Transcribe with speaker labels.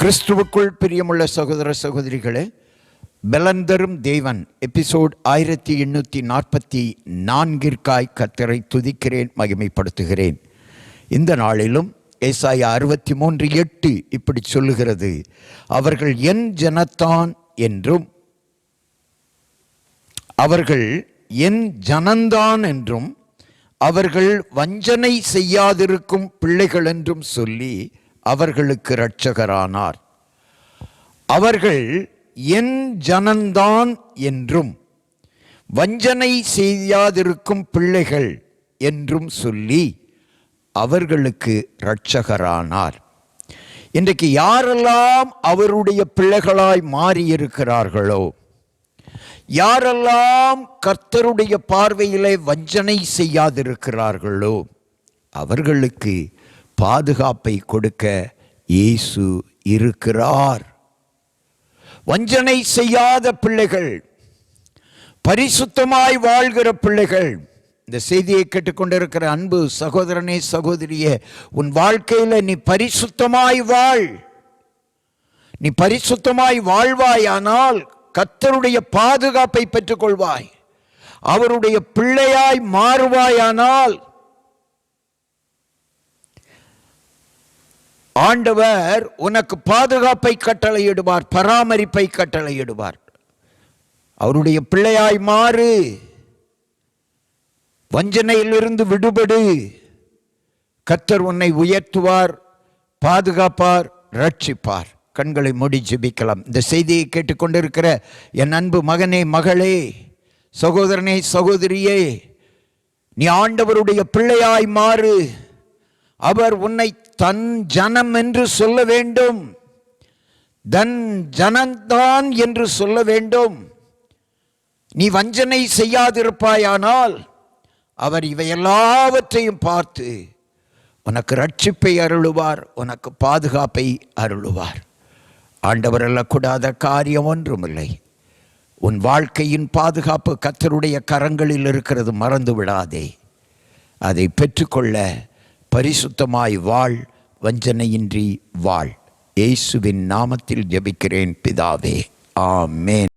Speaker 1: கிறிஸ்துவுக்குள் பிரியமுள்ள சகோதர சகோதரிகளே பலந்தரும் தேவன் எபிசோட் ஆயிரத்தி எண்ணூற்றி நாற்பத்தி நான்கிற்காய் கத்தரை துதிக்கிறேன் மகிமைப்படுத்துகிறேன். இந்த நாளிலும் ஏசாய அறுபத்தி மூன்று எட்டு இப்படி சொல்லுகிறது அவர்கள் என் ஜனத்தான் என்றும் அவர்கள் என் ஜனந்தான் என்றும் அவர்கள் வஞ்சனை செய்யாதிருக்கும் பிள்ளைகள் என்றும் சொல்லி அவர்களுக்கு இரட்சகரானார். அவர்கள் என் ஜனந்தான் என்றும் வஞ்சனை செய்யாதிருக்கும் பிள்ளைகள் என்றும் சொல்லி அவர்களுக்கு இரட்சகரானார். இன்றைக்கு யாரெல்லாம் அவருடைய பிள்ளைகளாய் மாறியிருக்கிறார்களோ யாரெல்லாம் கர்த்தருடைய பார்வையிலே வஞ்சனை செய்யாதிருக்கிறார்களோ அவர்களுக்கு பாதுகாப்பை கொடுக்க இயேசு இருக்கிறார். வஞ்சனை செய்யாத பிள்ளைகள் பரிசுத்தமாய் வாழ்கிற பிள்ளைகள் இந்த செய்தியை கேட்டுக்கொண்டிருக்கிற அன்பு சகோதரனே சகோதரியே உன் வாழ்க்கையில் நீ பரிசுத்தமாய் வாழ். நீ பரிசுத்தமாய் வாழ்வாயானால் கத்தருடைய பாதுகாப்பை பெற்றுக்கொள்வாய். அவருடைய பிள்ளையாய் மாறுவாயானால் ஆண்டவர் உனக்கு பாதுகாப்பை கட்டளையிடுவார் பராமரிப்பை கட்டளையிடுவார். அவருடைய பிள்ளையாய் மாறு. வஞ்சனையிலிருந்து விடுபடு. கத்தர் உன்னை உயர்த்துவார் பாதுகாப்பார் ரட்சிப்பார் கண்களை மூடி ஜெபிக்கலாம். இந்த செய்தியை கேட்டுக்கொண்டிருக்கிற என் அன்பு மகனே மகளே சகோதரனே சகோதரியே நீ ஆண்டவருடைய பிள்ளையாய் மாறு. அவர் உன்னை தன் ஜனம் என்று சொல்ல வேண்டும். தன் ஜனந்தான் என்று சொல்ல வேண்டும். நீ வஞ்சனை செய்யாதிருப்பாயானால் அவர் இவை எல்லாவற்றையும் பார்த்து உனக்கு ரட்சிப்பை அருளுவார் உனக்கு பாதுகாப்பை அருளுவார். ஆண்டவர் அல்லக்கூடாத காரியம் ஒன்றுமில்லை. உன் வாழ்க்கையின் பாதுகாப்பு கத்தருடைய கரங்களில் இருக்கிறது மறந்து விடாதே அதை பெற்றுக்கொள்ள பரிசுத்தமாய் வாழ் வஞ்சனையின்றி வாழ். இயேசுவின் நாமத்தில் ஜெபிக்கிறேன் பிதாவே. ஆமேன்.